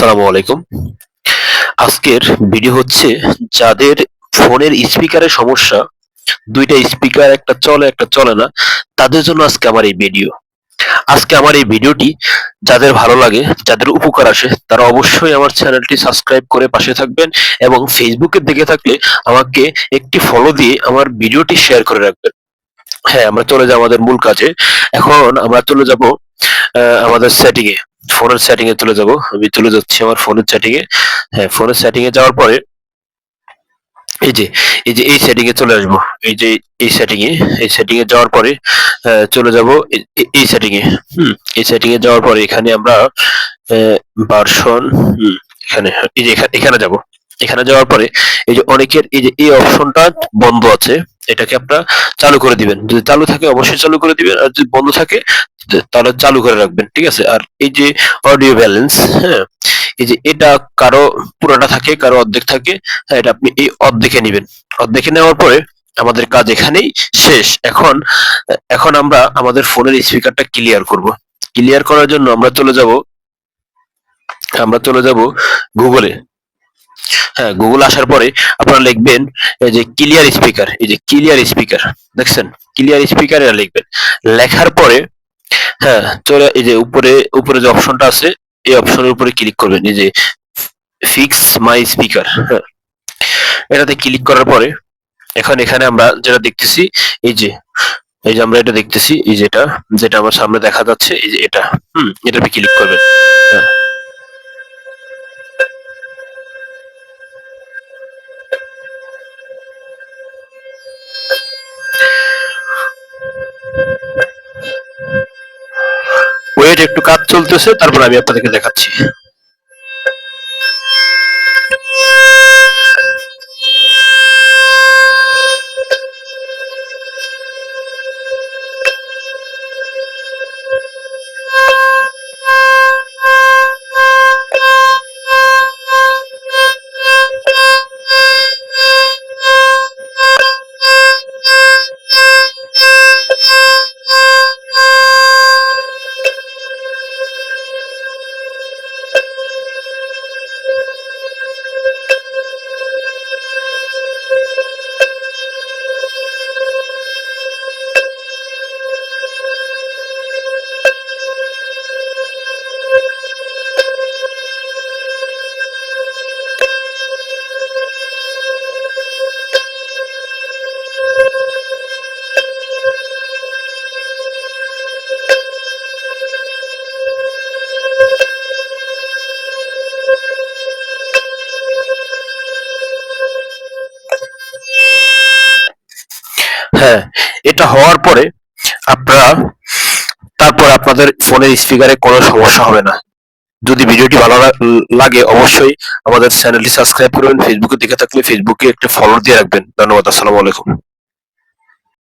আসসালামু আলাইকুম। আজকের ভিডিও হচ্ছে যাদের ফোনের স্পিকারের সমস্যা, দুইটা স্পিকার একটা চলে একটা চলে না, তাদের জন্য আজকে আমার এই ভিডিও আজকে আমার এই ভিডিওটি যাদের ভালো লাগে, যাদের উপকার আসে, তারা অবশ্যই আমার চ্যানেলটি সাবস্ক্রাইব করে পাশে থাকবেন এবং ফেসবুকে দেখে থাকলে আমাকে একটি ফলো দিয়ে আমার ভিডিওটি শেয়ার করে রাখবেন। হ্যাঁ আমরা চলে যাব আমাদের মূল কাজে। এখন আমরা চলে যাব আমাদের সেটিং এ ফোনের সেটিং এ চলে যাব। আমি চলে যাচ্ছি আমার ফোনের সেটিং এ। হ্যাঁ ফোনের সেটিং এ যাওয়ার পরে এই যে এই যে এই সেটিং এ চলে আসব। এই যে এই সেটিং এ, এই সেটিং এ যাওয়ার পরে চলে যাব এই- সেটিং এ। হুম, এই সেটিং এ যাওয়ার পরে এখানে আমরা ভার্সন এখানে, এই যে এখা- এখানে যাব। এখানে যাওয়ার পরে এই যে অনেকের এই যে এই অপশনটা বন্ধ আছে। এটাকে আপনারা চালু করে দিবেন। যদি চালু থাকে অবশ্যই চালু করে দিবেন। আর যদি বন্ধ থাকে তাহলে চালু করে রাখবেন, ঠিক আছে? আর এই যে অডিও ব্যালেন্স হ্যাঁ এই যে এটা কারও পুরোটা থাকে, কারও অর্ধেক থাকে হ্যাঁ এটা আপনি এই অর্ধেকে নেবেন। অর্ধেকে নেওয়ার পরে আমাদের কাজ এখানেই শেষ। এখন এখন আমরা আমাদের ফোনের স্পিকারটা ক্লিয়ার করব। ক্লিয়ার করার জন্য আমরা চলে যাব, আমরা চলে যাব গুগলে হ্যাঁ গুগল আসার পরে আপনারা লিখবেন এই যে ক্লিয়ার স্পিকার এই যে ক্লিয়ার স্পিকার দেখছেন? ক্লিয়ার স্পিকার লিখবেন। লেখার পরে হ্যাঁ চলে এই যে উপরে উপরে যে অপশনটা আছে, এই অপশনের উপরে ক্লিক করবেন। এই যে ফিক্স মাই স্পিকার হ্যাঁ। এটাতে ক্লিক করার পরে, এখন এখানে আমরা যেটা দেখতেছি, এই যে এই যে আমরা এটা দেখতেছি, এই যেটা যেটা আমার সামনে দেখা যাচ্ছে, এই যে এটা, হুম, এটাতে ক্লিক করবেন হ্যাঁ। একটু কাজ চলতেছে তারপর আমি আপনাদেরকে দেখাচ্ছি। হ্যাঁ এটা হওয়ার পরে আপনারা তারপর আপনাদের ফোনের স্পিকারে কোনো সমস্যা হবে না। যদি ভিডিওটি ভালো লাগে অবশ্যই আমাদের চ্যানেলটি সাবস্ক্রাইব করবেন। ফেসবুকে দেখে থাকলে ফেসবুকে একটা ফলো দিয়ে রাখবেন। ধন্যবাদ, আসসালামু আলাইকুম।